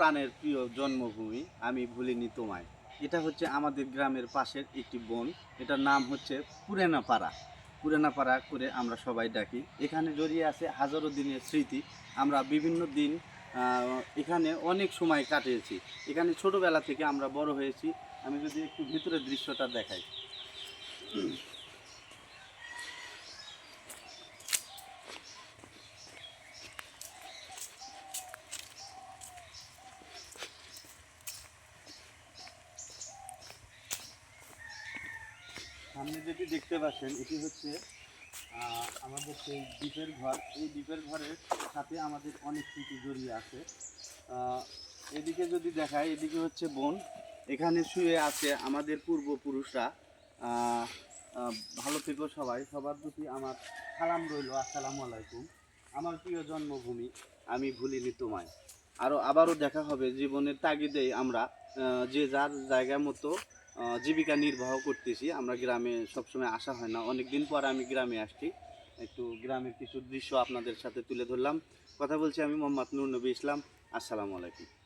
প্রাণের প্রিয় জন্মভূমি, আমি ভুলিনি তোমায়। এটা হচ্ছে আমাদের গ্রামের পাশের একটি বন। এটার নাম হচ্ছে পুরেনাপাড়া। পুরেনাপাড়া করে আমরা সবাই ডাকি। এখানে জড়িয়ে আছে হাজারো দিনের স্মৃতি। আমরা বিভিন্ন দিন এখানে অনেক সময় কাটিয়েছি। এখানে ছোটবেলা থেকে আমরা বড় হয়েছি। আমি যদি একটু ভিতরের দৃশ্যটা দেখাই। সামনে যেটি দেখতে পাচ্ছেন, এটি হচ্ছে আমাদের সেই দ্বীপের ঘর। এই দ্বীপের ঘরের সাথে আমাদের অনেক স্মৃতি জড়িয়ে আছে। এদিকে যদি দেখায় এদিকে হচ্ছে বন। এখানে শুয়ে আছে আমাদের পূর্বপুরুষরা। ভালো থেকো সবাই। সবার প্রতি আমার সালাম রইল। আসসালামু আলাইকুম। আমার প্রিয় জন্মভূমি, আমি ভুলিনি তোমায়। আরও আবারও দেখা হবে জীবনের তাগিদেই আমরা যে যার জায়গা মতো জীবিকা নির্বাহ করতেছি। আমরা গ্রামে সবসময় আসা হয় না। অনেক দিন পর আমি গ্রামে আসছি। একটু গ্রামের কিছু দৃশ্য আপনাদের সাথে তুলে ধরলাম। কথা বলছি আমি মোহাম্মদ নূর নবী ইসলাম। আসসালামু আলাইকুম।